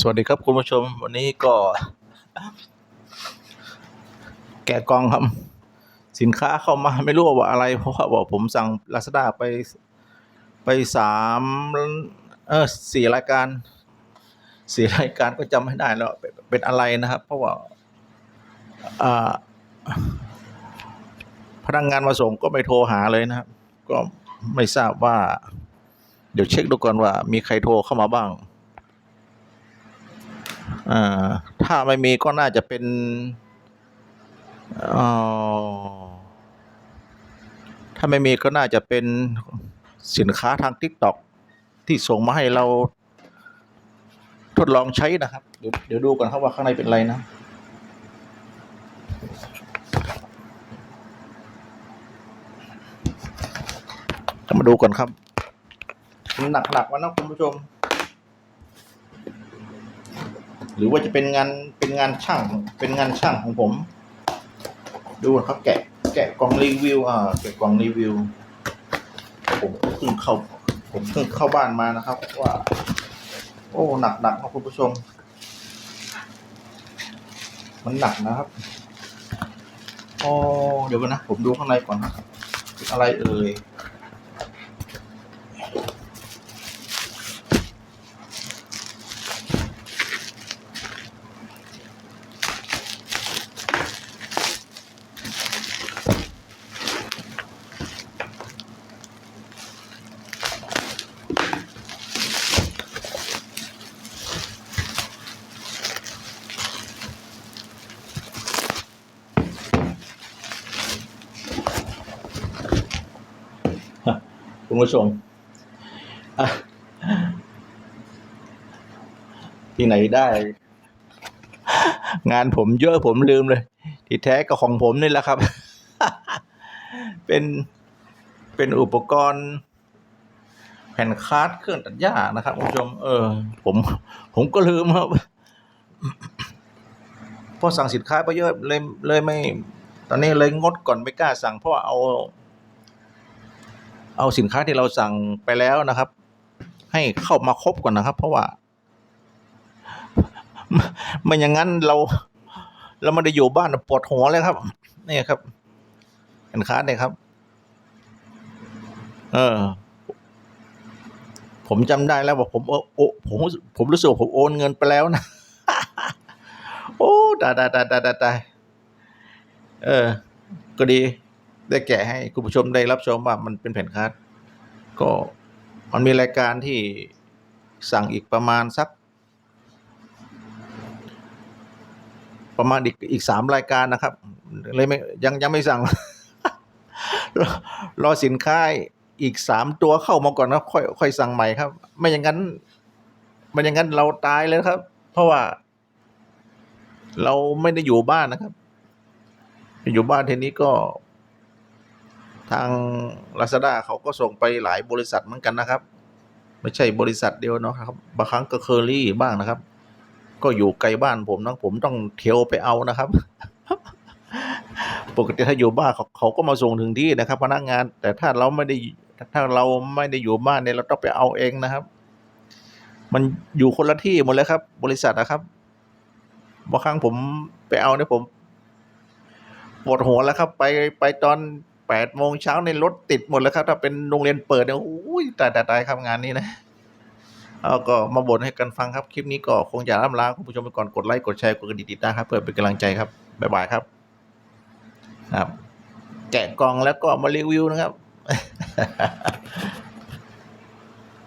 สวัสดีครับคุณผู้ชม วันนี้ก็ แกะกล่องครับ สินค้าเข้ามาไม่รู้ว่าอะไร เพราะว่าบอกผมสั่งลาซาด้าไป ไปสามเออสี่รายการสี่รายการก็จำไม่ได้แล้วเป็นเป็นอะไรนะครับ เพราะว่าพนักงานมาส่งก็ไม่โทรหาเลยนะครับ ก็ไม่ทราบว่า เดี๋ยวเช็คดูก่อนว่า มีใครโทรเข้ามาบ้าง ถ้าไม่มีก็น่าจะเป็นเอ่อถ้าไม่มีก็น่าจะเป็นสินค้าทาง TikTok ที่ส่งมาให้เราทดลองใช้นะครับ เดี๋ยวเดี๋ยวดูก่อนครับว่าข้างในเป็นอะไรนะมาดูก่อนครับ หนักหนักๆมานะคุณผู้ชม หรือว่าจะเป็นงานเป็นงานช่างเป็นงานช่างของผม ดูนะครับแกะแกะกล่องรีวิวอ่าแกะกล่องรีวิว ผมเพิ่งเข้าผมเพิ่งเข้าบ้านมานะครับ ว่า โอ้หนักหนักนะคุณผู้ชม มันหนักนะครับอ๋อเดี๋ยวกันนะ ผมดูข้างในก่อนนะอะไรเอ่ย คุณผู้ชมที่ไหนได้ งานผมเยอะผมลืมเลย ที่แท้ก็ของผมนี่แหละครับ เป็นเป็นอุปกรณ์ แผ่นคาร์ดเครื่องตัดหญ้านะครับคุณผู้ชม เออ ผม ผมก็ลืมครับเพราะสั่งสินค้าไปเยอะเลยเลยไม่ ตอนนี้เลยงดก่อนไม่กล้าสั่งเพราะเอา เอาสินค้าที่เราสั่งไปแล้วนะครับ ให้เข้ามาครบก่อนนะครับ เพราะว่าไม่อย่างนั้นเรา เราไม่ได้อยู่บ้านปวดหัวเลยครับนี่ครับสินค้าเนี่ยครับ เออ ผมจำได้แล้วว่าผมโอโอผมผมรู้สึกผมโอนเงินไปแล้วนะโอ้ตายตายตายตายตายเออ ก็ดี ได้แกะให้คุณผู้ชมได้รับชมว่ามันเป็นแผ่นคัดก็มันมีรายการที่สั่งอีกประมาณสัก ประมาณอีกอีกสามรายการนะครับเลยไม่ยังยังไม่สั่งรอรอสินค้าอีกสามตัวเข้ามาก่อนนะค่อยค่อยสั่งใหม่ครับ ไม่อย่างนั้นไม่อย่างนั้นเราตายเลยครับ เพราะว่า เราไม่ได้อยู่บ้านนะครับ อยู่บ้านเทนี้ก็ ทาง Lazada เขาก็ส่งไปหลายบริษัทเหมือนกันนะครับ ไม่ใช่บริษัทเดียวเนาะครับบางครั้งก็เคอรี่บ้างนะครับ ก็อยู่ไกลบ้านผมนะผมต้องเที่ยวไปเอานะครับ ปกติถ้าอยู่บ้านเขาเขาก็มาส่งถึงที่นะครับพนักงาน แต่ถ้าเราไม่ได้ถ้าเราไม่ได้อยู่บ้านเนี่ยเราต้องไปเอาเองนะครับ มันอยู่คนละที่หมดเลยครับ บริษัทนะครับบางครั้งผมไปเอาเนี่ยผมปวดหัวแล้วครับ ไปไปตอน แปดโมงเช้าในรถติดหมดแล้วครับ ถ้าเป็นโรงเรียนเปิดเนี่ยอุ้ยตายตายตายครับงานนี้นะเอาก็มาบ่นให้กันฟังครับ คลิปนี้ก็คงจะล่ำลาคุณผู้ชมไปก่อนกดไลค์กดแชร์กดกระดิ่งติดตามครับเพื่อเป็นกำลังใจครับบ๊ายบายครับ ครับ แกะกล่องแล้วก็มารีวิวนะครับ